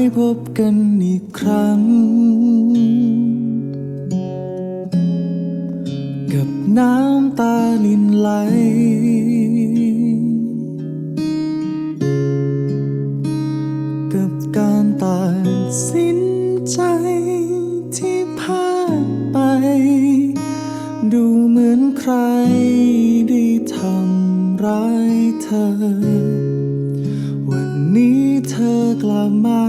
ายพบกันอีกครั้ง กับน้ำตาลินไหล กับการตัดสินใจที่พลาดไป ดูเหมือนใครได้ทำร้ายเธอ วันนี้ เธอกลับมา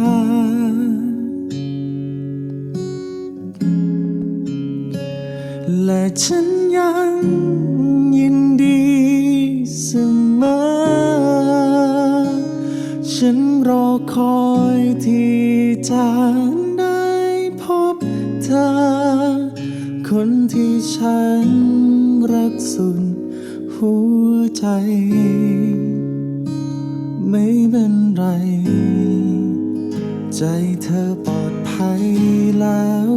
และฉันยังยินดีเสมอ ฉันรอคอยที่จะได้พบเธอ คนที่ฉันรักสุดหัวใจ ไม่เป็น ใจเธอปลอดภัยแล้ว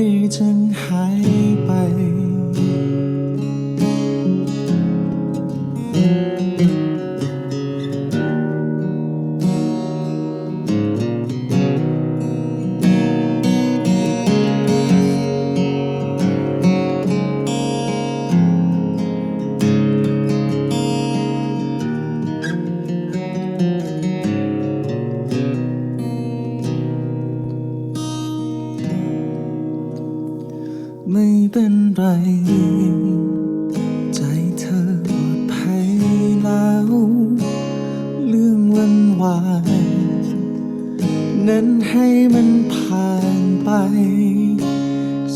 你正看 ไม่เป็นไร ใจเธอปลอดภัยแล้ว เรื่องวันวายนั้นให้มันผ่านไป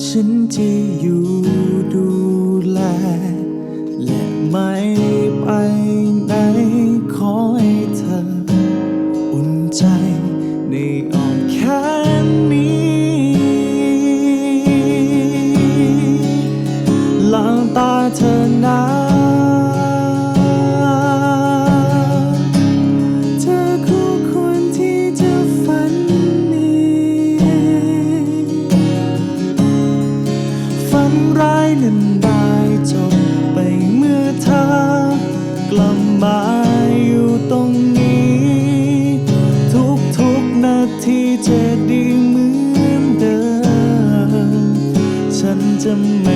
ฉันจะอยู่ some